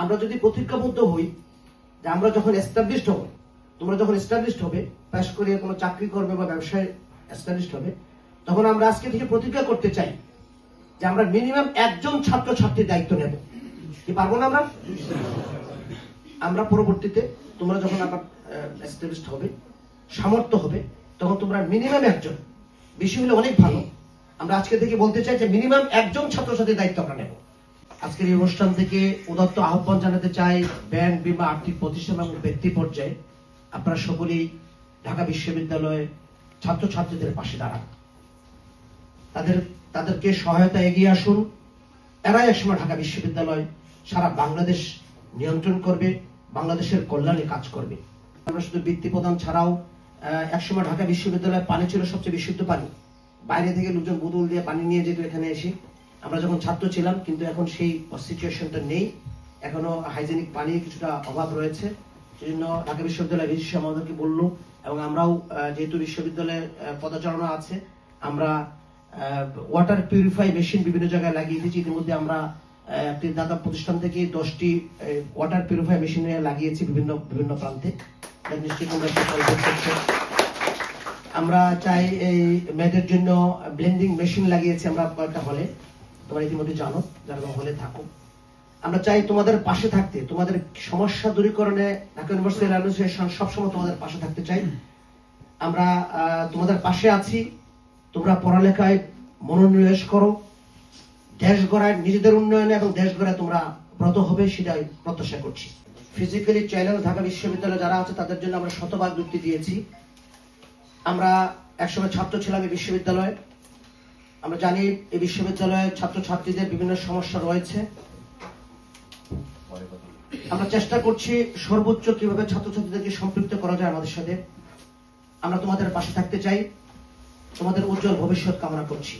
আমরা যদি প্রতিজ্ঞাবদ্ধ হই যে আমরা যখন এস্টাবলিশড হব, তোমরা যখন এস্টাবলিশড হবে, পাশ করিয়ে কোনো চাকরি করবে বা ব্যবসায় এস্টাবলিশড হবে, তখন আমরা আজকে থেকে প্রতিজ্ঞা করতে চাই যে আমরা মিনিমাম একজন ছাত্র ছাত্রীর দায়িত্ব নেব। কি পারব না আমরা? আমরা পরবর্তীতে তোমরা যখন আবার এস্টাবলিশড হবে, সামর্থ্য হবে, তখন তোমরা মিনিমাম একজন। বেশি হলে অনেক ভালো। আমরা আজকে থেকে বলতে চাই যে মিনিমাম একজন ছাত্রছাত্রীর দায়িত্ব আমরা নেব। আজকের এই অনুষ্ঠান থেকে উদত্ত আহ্বান জানাতে চাই ব্যাংক বিমা আর্থিক প্রতিষ্ঠান এবং ব্যক্তি পর্যায়ে। আপনারা সকলেই ঢাকা বিশ্ববিদ্যালয়ে ছাত্রছাত্রীদের পাশে দাঁড়ান। তাদের, তাদেরকে সহায়তা এগিয়ে আসুন। এরাই একসময় ঢাকা বিশ্ববিদ্যালয় সারা বাংলাদেশ নিয়ন্ত্রণ করবে, বাংলাদেশের কল্যাণে কাজ করবে। আমরা শুধু বৃত্তি প্রদান ছাড়াও একসময় ঢাকা বিশ্ববিদ্যালয়ে পানি ছিল সবচেয়ে বিশুদ্ধ পানি। বাইরে থেকে লোকজন বোতল দিয়ে পানি নিয়ে যেত এখানে এসে। আমরা যখন ছাত্র ছিলাম, কিন্তু এখন সেই সিচুয়েশনটা নেই। এখনও হাইজেনিক পানির কিছুটা অভাব রয়েছে। সেজন্য ঢাকা বিশ্ববিদ্যালয় ভিসি আমাদেরকে বলল, এবং আমরাও যেহেতু বিশ্ববিদ্যালয়ের পদাচারণা আছে, আমরা ওয়াটার পিউরিফাই মেশিন বিভিন্ন জায়গায় লাগিয়ে দিয়েছি। ইতিমধ্যে আমরা একটি দাতা প্রতিষ্ঠান থেকে দশটি ওয়াটার পিউরিফাই মেশিন লাগিয়েছি বিভিন্ন বিভিন্ন প্রান্তে। আমরা চাই এই মেয়েদের জন্য ব্লেন্ডিং মেশিন লাগিয়েছি আমরা কয়েকটা হলে তোমরা ইতিমধ্যে জানো, যারা হলে থাকো। আমরা চাই তোমাদের পাশে থাকতে, তোমাদের সমস্যা দূরীকরণে ঢাকা ইউনিভার্সিটি অ্যাসোসিয়েশন সবসময় তোমাদের পাশে থাকতে চাই। আমরা তোমাদের পাশে আছি, তোমরা পড়ালেখায় মনোনিবেশ করো, দেশ গড়ায় নিজেদের উন্নয়নে এবং দেশ গড়ায় তোমরা ব্রত হবে সেটাই প্রত্যাশা করছি। ফিজিক্যালি চ্যালেঞ্জ ঢাকা বিশ্ববিদ্যালয়ে যারা আছে, তাদের জন্য আমরা শতভাগ যুক্তি দিয়েছি। আমরা একসময় ছাত্র ছিলাম বিশ্ববিদ্যালয়ে। আমরা জানি এই বিশ্ববিদ্যালয়ে ছাত্রছাত্রীদের বিভিন্ন সমস্যা রয়েছে। আমরা চেষ্টা করছি সর্বোচ্চ কীভাবে ছাত্রছাত্রীদেরকে সম্পৃক্ত করা যায় আমাদের সাথে। আমরা তোমাদের পাশে থাকতে চাই। তোমাদের উজ্জ্বল ভবিষ্যৎ কামনা করছি।